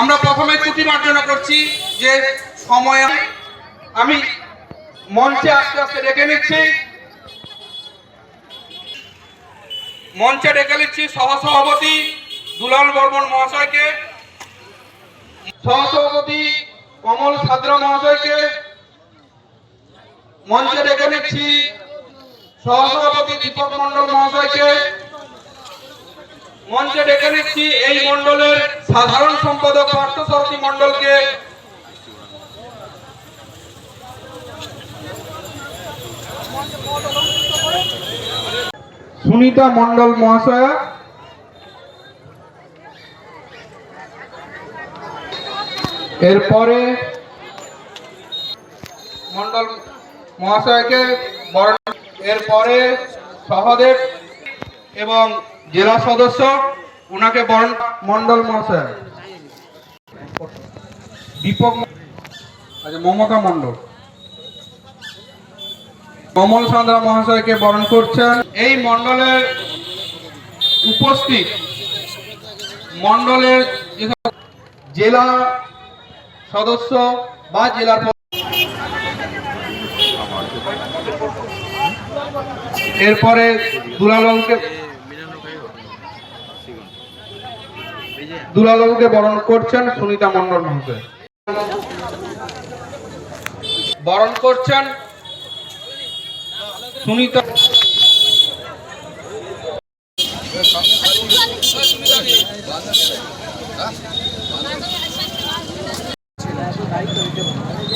আমরা প্রথমে ত্রুটি মার্জনা করছি যে সময় আমি মঞ্চে আস্তে আস্তে ডেকে নিচ্ছি। মঞ্চে ডেকে নিচ্ছি সহসভাপতি দুলাল বর্মন মহাশয়কে। সহসভাপতি কমল সাদরা মহাশয়কে। মঞ্চে ডেকে নিচ্ছি সহসভাপতি দীপক মন্ডল মহাশয়কে। মঞ্চে ডেকে নিচ্ছি এই মন্ডলের সাধারণ সম্পাদক পার্থসারথী মন্ডলকে সুনিতা মন্ডল মহাশয়া। এরপরে মণ্ডল মহাশয়কে বরণ এরপরে সহদেব এবং জেলা সদস্য ওনাকে বরণ মন্ডল মহাশয়। দীপক আচ্ছা মমতা মণ্ডল। কমল সান্দ্রা মহাশয়কে বরণ করছেন। এই মন্ডলের উপস্থিত মন্ডলের জেলা সদস্য বা জেলার এরপরে দুলালকে দুলালকে বরণ করছেন সুনিতা মণ্ডল মহাশয় বরণ করছেন সুনিতা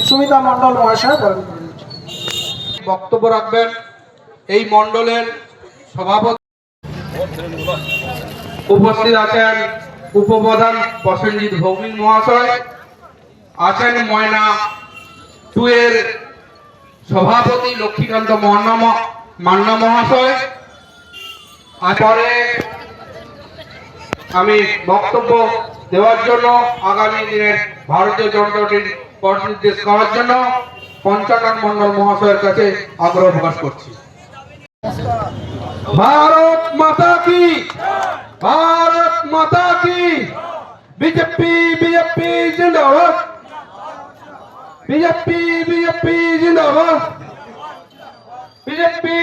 সুমিতা মন্ডল মহাশয় বক্তব্য রাখবেন এই মন্ডলের সভাপতি উপস্থিত আছেন উপপ্রধান প্রসেনজিৎ ভৌমিক মহাশয় আছেন ময়না টু এর সভাপতি লক্ষ্মীকান্ত মান্না মহাশয়। আর পরে আমি বক্তব্য দেওয়ার জন্য আগামী দিনের ভারতীয় জনতা পার্টির করার জন্য পঞ্চানন মন্ডল মহাশয়ের কাছে আগ্রহ প্রকাশ করছি। ভারত মাতা কি? ভারত মাতা কি? বিজেপি বিজেপি জিন্দাবাদ। বিজেপি বিজেপি জিন্দাবাদ। বিজেপি